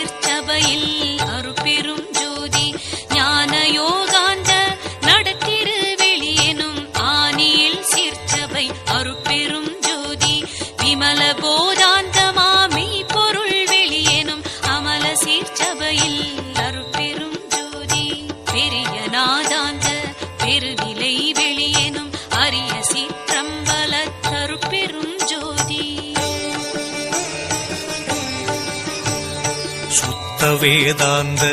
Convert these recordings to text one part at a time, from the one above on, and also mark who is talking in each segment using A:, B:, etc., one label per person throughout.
A: திருச்சபையில் சிற்சபையில் ஜோதி ஞான யோகாந்த நடத்திரு வெளியனும் ஆனியில் சிற்சபை அருட்பெரும் ஜோதி விமல போதி
B: சுத்த வேதாந்த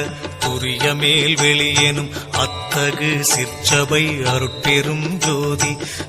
B: துரிய மேல் வெளியெனும் அத்தகு சிற்சபை அருட்பெரும் ஜோதி.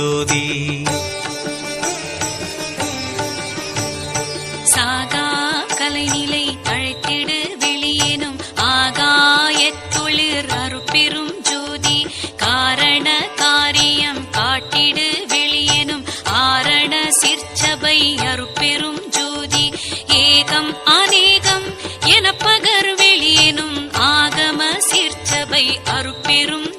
B: ஜோதி.
A: சாகா கலைநிலை அழைத்திடு வெளியேனும் ஆகாயத் தொழிற் அருட்பெரும் ஜோதி. காரண காரியம் காட்டிடு வெளியேனும் ஆரண சிற்சபை அருட்பெரும் ஜோதி. ஏகம் அநேகம் என பகர் வெளியேனும் ஆகம சிற்சபை அருட்பெரும்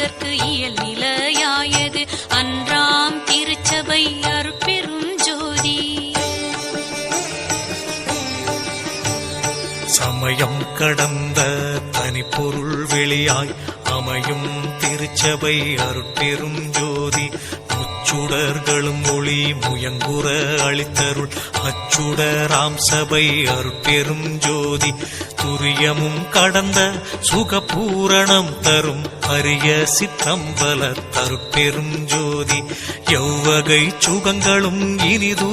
A: அதற்கு இயல் நிலையாயது. அன்றாம் திருச்சபை அருட்பெரும் ஜோதி.
B: சமயம் கடந்த தனிப்பொருள் வெளியாய் அமையும் திருச்சபை அருட்பெரும் ஜோதி. அச்சுடர்களும் ஒளி முயங்குற அளித்தருள் அச்சுடராம் சபை அருட்பெரும் ஜோதி. துரியமும் கடந்த சுகபூரணம் தரும். அரிய சித்தம்பல தருட்பெரும் ஜோதி. எவ்வகை சுகங்களும் இனிது